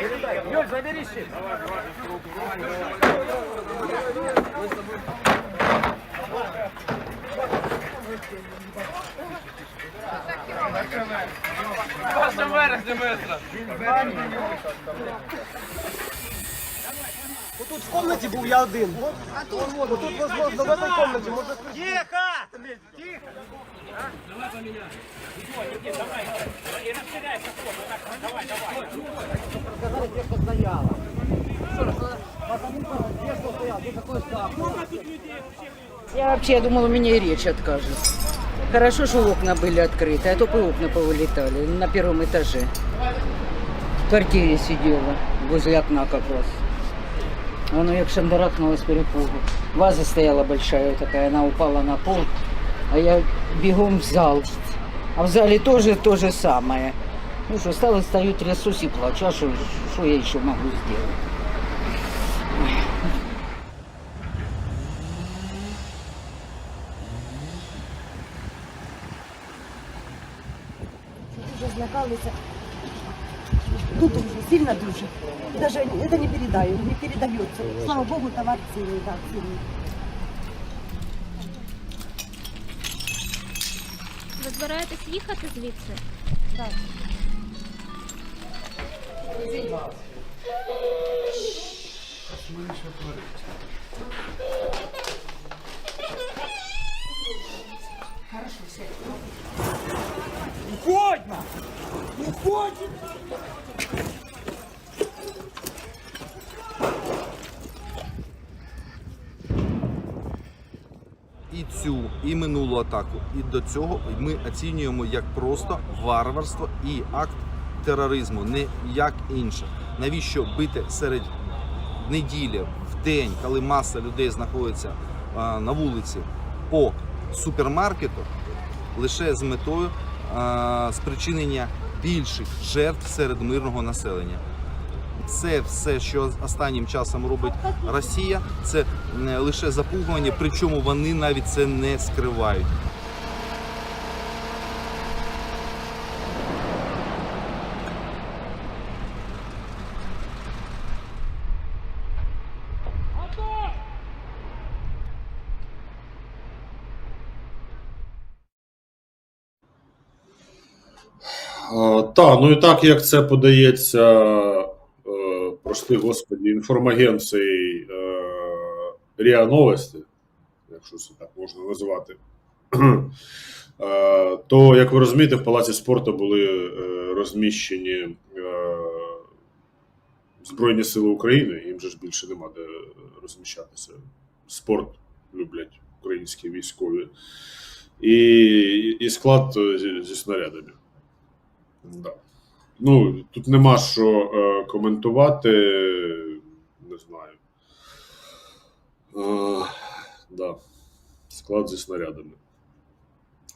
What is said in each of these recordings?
Юль, забери в комнаті був я один. А тут? Тут, в этой комнаті. Тихо! Я вообще я думала, меня и речь откажет. Хорошо, что окна были открыты, а то бы окна повылетали на первом этаже. В квартире сидела, возле окна как раз. Оно як шандарахнуло с перепугу. Ваза стояла большая такая, она упала на пол, а я бегом в зал. А в зале тоже то же самое. Ну что, стала, стою, трясусь и плачу. А что я еще могу сделать? Дуже злякалися. Ну, дуже, сильно дуже. Даже это не передаю, не передается. Слава Богу, товар ценный, да, ценный. Ви збираєтесь їхати звідси? Так. Уходь, І минулу атаку. І до цього ми оцінюємо як просто варварство і акт тероризму, не як інше. Навіщо бити серед неділі, в день, коли маса людей знаходиться на вулиці по супермаркету, лише з метою спричинення більших жертв серед мирного населення. Це все, що останнім часом робить Росія, це е, лише запугування, причому вони навіть це не скривають. Так, ну і так як це подається, е, прости господі, інформагенції е, Новості, якщо це так можна назвати, е, то, як ви розумієте, в Палаці спорту були е, розміщені е, Збройні Сили України, їм же ж більше нема де розміщатися. Спорт люблять українські військові. І, і склад е, зі снарядами. Да. Ну, тут нема що е, коментувати, не знаю. Е, да. Склад зі снарядами.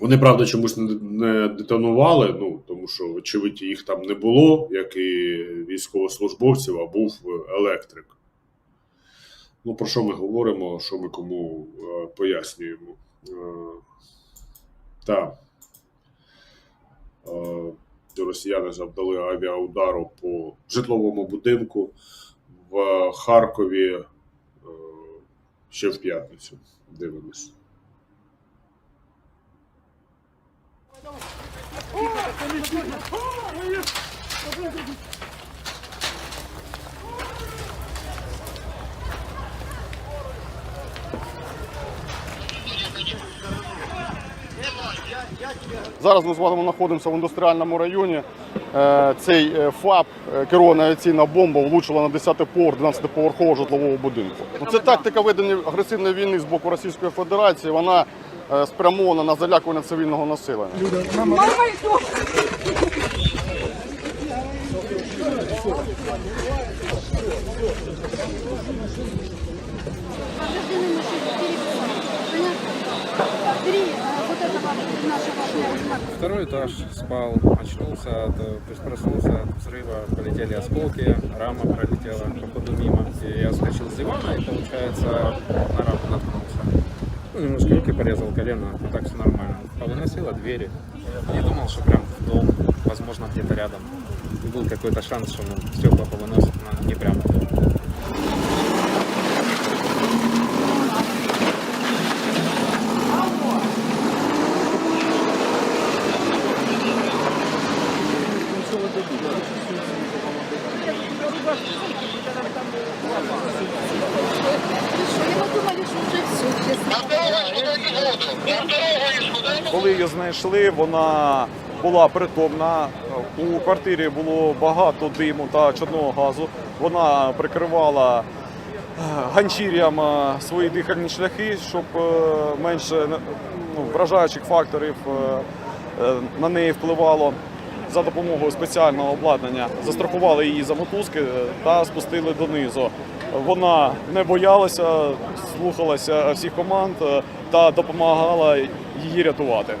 Вони, правда, чомусь не, не детонували, ну, тому що, очевидь, їх там не було, як і військовослужбовців, а був електрик. Ну, про що ми говоримо, що ми кому е, пояснюємо? Е, так. Е, росіяни завдали авіаудару по житловому будинку в Харкові е, ще в п'ятницю. Дивимось. Зараз ми з вами знаходимося в індустріальному районі. Е, Цей е, ФАП, е, керована авіаційна бомба, влучила на 10-й поверх 12-поверхового житлового будинку. Ну, Це тактика ведення агресивної війни з боку Російської Федерації. Вона спрямована на залякування цивільного населення. Второй этаж спал, очнулся, от, э, проснулся от взрыва, полетели осколки, рама пролетела по ходу мимо. И я скочил с дивана и, получается, на раму наткнулся. Ну, немножко руки порезал, колено, а так все нормально. Повыносило двери. Не думал, что прям в дом, возможно, где-то рядом. был какой-то шанс, что ну, стекла повыносят, но не прямо. Коли її знайшли, вона була притомна. У квартирі було багато диму та чорного газу. Вона прикривала е, ганчір'ям е, свої дихальні шляхи, щоб е, менше ну, вражаючих факторів на неї впливало. За допомогою спеціального обладнання застрахували її за мотузки е, та спустили донизу. Вона не боялася, слухалася всіх команд е, та допомагала її рятувати.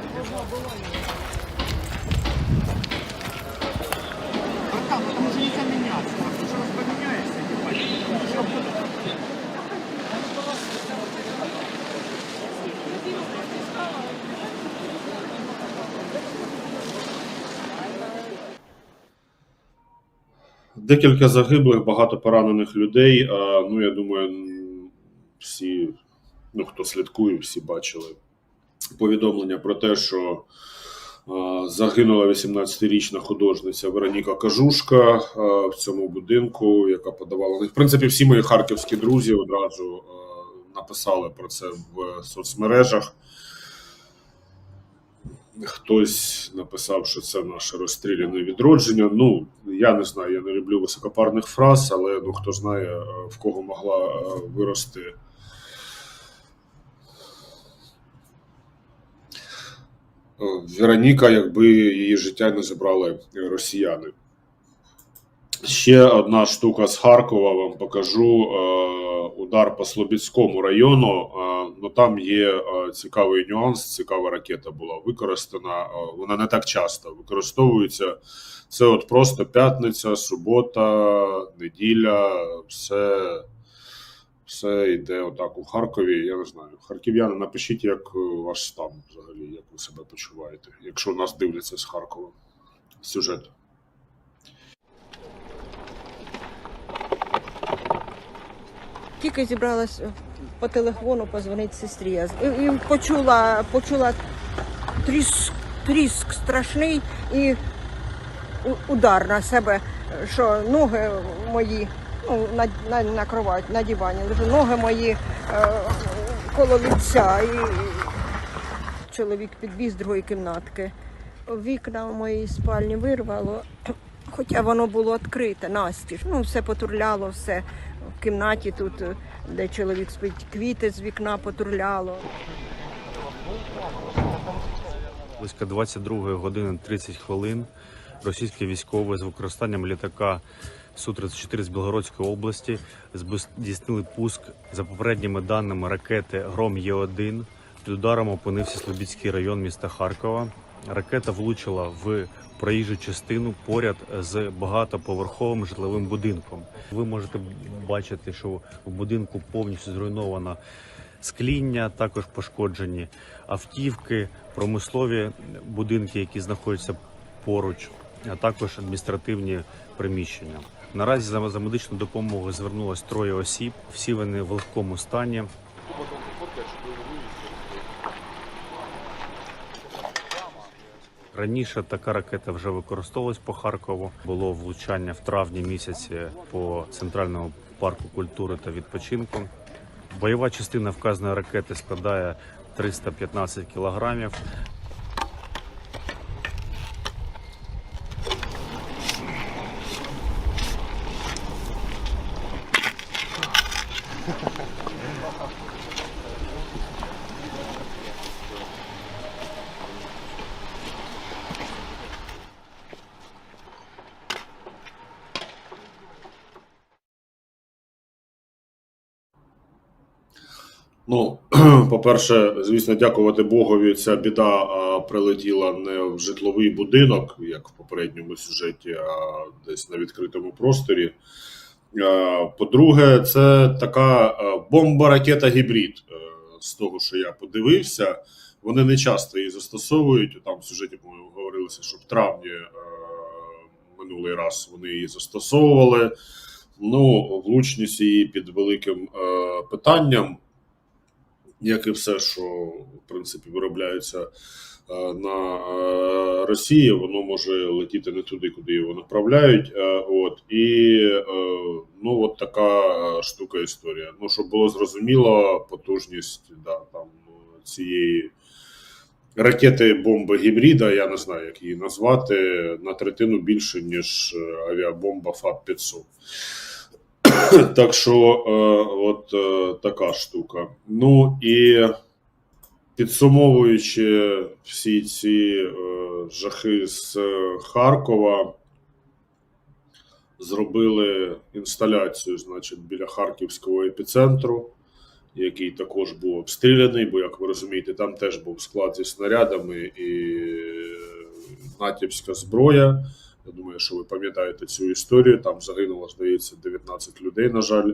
Декілька загиблих, багато поранених людей. Ну, я думаю, всі, ну, хто слідкує, всі бачили повідомлення про те, що загинула 18-річна художниця Вероніка Кажушка в цьому будинку, яка подавала. В принципі, всі мої харківські друзі одразу написали про це в соцмережах. Хтось написав, що це наше розстріляне відродження. Ну, я не знаю, я не люблю високопарних фраз, але ну хто знає, е, в кого могла е, вирости. Вероніка, якби її життя не забрали росіяни. Ще одна штука з Харкова вам покажу. Е, Удар по Слобідському району. Ну там є е, цікавий нюанс. Цікава ракета була використана. Е, Вона не так часто використовується. Це от просто п'ятниця, субота, неділя, все, все йде отак у Харкові. Я не знаю. Харків'яни, напишіть, як е, ваш стан взагалі, як ви себе почуваєте, якщо нас дивляться з Харкова. Сюжет. Тільки зібралась по телефону позвонити сестрі. І почула, почула тріск, тріск страшний і удар на себе, що ноги мої ну, на, на, на кровать, на дивані, лежу, ноги мої е, коло лиця. І чоловік підбіг з другої кімнатки. Вікна в моїй спальні вирвало, хоча воно було відкрите, настіж. Ну, все потурляло, все в кімнаті тут, де чоловік спить, квіти з вікна потурляло. Близько 22 години 30 хвилин російські військові з використанням літака Су-34 з Білгородської області здійснили пуск за попередніми даними ракети Гром Є1. Під ударом опинився Слобідський район міста Харкова. Ракета влучила в проїжджу частину поряд з багатоповерховим житловим будинком. Ви можете бачити, що в будинку повністю зруйновано скління, також пошкоджені автівки, промислові будинки, які знаходяться поруч, а також адміністративні приміщення. Наразі за медичну допомогу звернулось троє осіб. Всі вони в легкому стані. Раніше така ракета вже використовувалась по Харкову. Було влучання в травні місяці по центральному парку культури та відпочинку. Бойова частина вказаної ракети складає 315 кілограмів. Ну, по-перше, звісно, дякувати Богові. Ця біда прилетіла не в житловий будинок, як в попередньому сюжеті, а десь на відкритому просторі. По-друге, це така бомба-ракета гібрид. Е, З того, що я подивився, вони не часто її застосовують. Там в сюжеті по-моєму, говорилося, що в травні е, минулий раз вони її застосовували. Ну, влучність її під великим е, питанням, як і все, що в принципі виробляється е, на е, Росії, воно може летіти не туди, куди його направляють. Е, от і ну, от така штука історія. Ну, щоб було зрозуміло, потужність да, там цієї ракети бомби гібрида, я не знаю, як її назвати, на третину більше, ніж авіабомба ФАП 500. Так що, е, от е, така штука. Ну і підсумовуючи всі ці е, жахи з е, Харкова, зробили інсталяцію, значить, біля Харківського епіцентру, який також був обстріляний, бо, як ви розумієте, там теж був склад зі снарядами і е, натівська зброя. Я думаю, що ви пам'ятаєте цю історію. Там загинуло, здається, 19 людей, на жаль.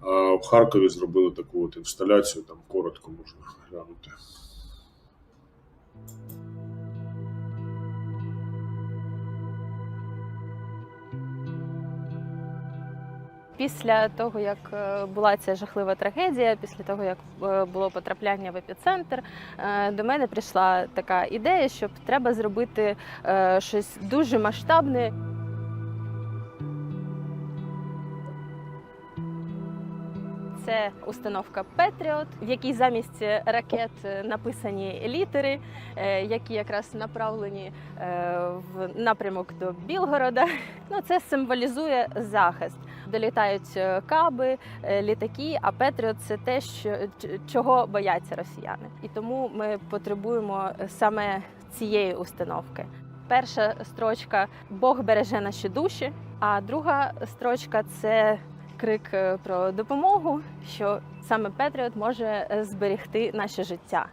А в Харкові зробили таку от інсталяцію, там коротко можна глянути. Після того, як е, була ця жахлива трагедія, після того як е, було потрапляння в епіцентр, е, до мене прийшла така ідея, що треба зробити щось дуже масштабне. Це установка Patriot, в якій замість ракет написані літери, які якраз направлені в напрямок до Білгорода. Ну, це символізує захист. Долітають е, каби, е, літаки, а Петріот це те, що чого бояться росіяни. І тому ми потребуємо саме цієї установки. Перша строчка Бог береже наші душі, а друга строчка це крик е, про допомогу, що саме Петріот може е, зберегти наше життя.